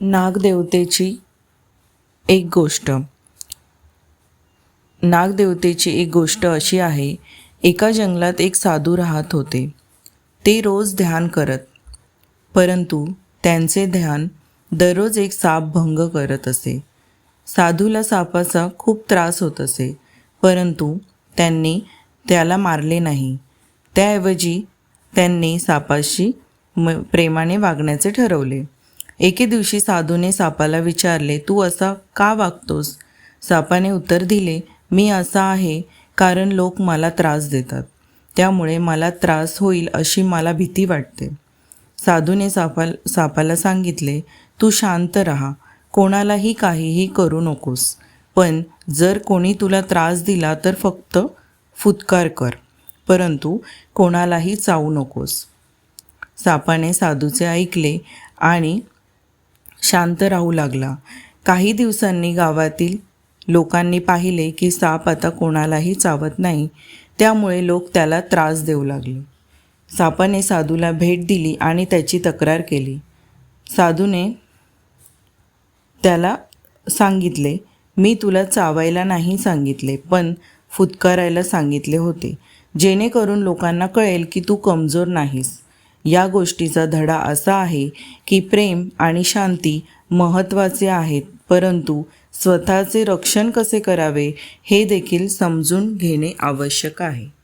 नागदेवतेची एक गोष्ट. नागदेवतेची एक गोष्ट अशी आहे एका जंगलात एक साधू राहत होते. ते रोज ध्यान करत परंतु त्यांचे ध्यान दररोज एक साप भंग करत असे. साधूला सापाचा खूप त्रास होत असे परंतु त्यांनी त्याला मारले नाही. त्याऐवजी त्यांनी सापाशी म प्रेमाने वागण्याचे ठरवले. एके दिवशी साधूने सापाला विचारले तू असा का वागतोस? सापाने उत्तर दिले मी असा आहे कारण लोक मला त्रास देतात. त्यामुळे मला त्रास होईल अशी मला भीती वाटते. साधूने सापाल सापाला सांगितले तू शांत राहा. कोणालाही काहीही करू नकोस. पण जर कोणी तुला त्रास दिला तर फक्त फुतकार कर. परंतु कोणालाही चावू नकोस. सापाने साधूचे ऐकले आणि शांत राहू लागला. काही दिवसांनी गावातील लोकांनी पाहिले की साप आता कोणालाही चावत नाही. त्यामुळे लोक त्याला त्रास देऊ लागले. सापाने साधूला भेट दिली आणि त्याची तक्रार केली. साधूने त्याला सांगितले मी तुला चावायला नाही सांगितले पण फुतकारायला सांगितले होते. जेणेकरून लोकांना कळेल की तू कमजोर नाहीस. या गोष्टीचा धडा असा आहे की प्रेम आणि शांती महत्त्वाचे आहेत परंतु स्वतःचे रक्षण कसे करावे हे देखील समजून घेणे आवश्यक आहे.